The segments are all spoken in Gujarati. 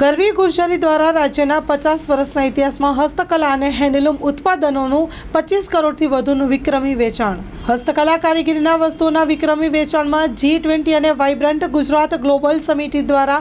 ગરવી ગુર્જરી દ્વારા રાજ્યના પચાસ વર્ષના ઇતિહાસમાં હસ્તકલા અને હેન્ડલૂમ ઉત્પાદનોનું પચીસ કરોડથી વધુનું વિક્રમી વેચાણ. હસ્તકલા કારીગરીના વસ્તુઓના વિક્રમી વેચાણમાં જી ટ્વેન્ટી અને વાઇબ્રન્ટ ગુજરાત ગ્લોબલ સમિતિ દ્વારા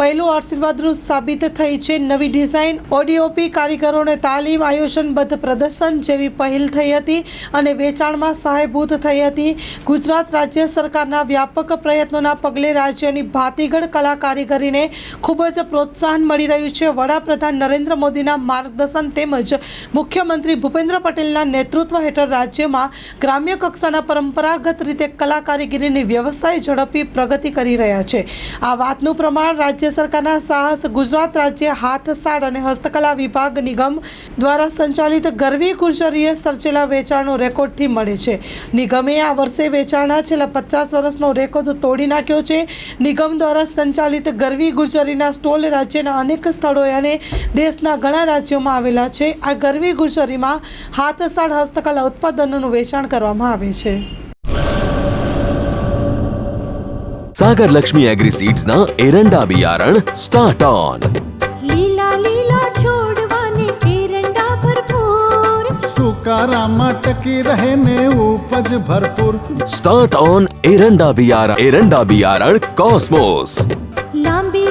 પહેલું આશીર્વાદરૂપ સાબિત થઈ છે. નવી ડિઝાઇન ઓડીઓપી કારીગરોને તાલીમ આયોજનબદ્ધ પ્રદર્શન જેવી પહેલ થઈ હતી અને વેચાણમાં સહાયભૂત થઈ હતી. ગુજરાત રાજ્ય સરકારના વ્યાપક પ્રયત્નોના પગલે રાજ્યની ભાતીગળ કલા કારીગરીને ખૂબ જ પ્રોત્સાહન મળી રહ્યું છે. વડાપ્રધાન નરેન્દ્ર મોદીના માર્ગદર્શન તેમજ મુખ્યમંત્રી ભૂપેન્દ્ર પટેલના નેતૃત્વ હેઠળ રાજ્યમાં ગ્રામ્ય કક્ષાના પરંપરાગત રીતે કલા કારીગરીની વ્યવસાય ઝડપી પ્રગતિ કરી રહ્યા છે. આ વાતનું પ્રમાણ રાજ્ય સરકારના સાહસ ગુજરાત રાજ્ય હાથસાળ અને હસ્તકલા વિભાગ નિગમ દ્વારા સંચાલિત ગરવી ગુર્જરીએ સર્જેલા વેચાણનો રેકોર્ડથી મળે છે. નિગમે આ વર્ષે વેચાણના છેલ્લા પચાસ વર્ષનો રેકોર્ડ તોડી નાખ્યો છે. નિગમ દ્વારા સંચાલિત ગરવી ગુર્જરીના સ્ટોલ રાજ્યના અનેક સ્થળોએ અને દેશના ઘણા રાજ્યોમાં આવેલા છે. આ ગરવી ગુજરીમાં હાથસાળ હસ્તકલા ઉત્પાદનોનું વેચાણ કરવામાં આવે છે. સાગર લક્ષ્મી એગ્રી સીડ્સના એરંડા બિયારણ સ્ટાર્ટ ઓન લીલા લીલા છોડવાને એરંડા ભરપૂર. સુકારામાં ટકી રહે ને ઉપજ ભરપૂર. સ્ટાર્ટ ઓન એરંડા બિયારણ એરંડા બિયારણ કોસ્મોસ લાંબી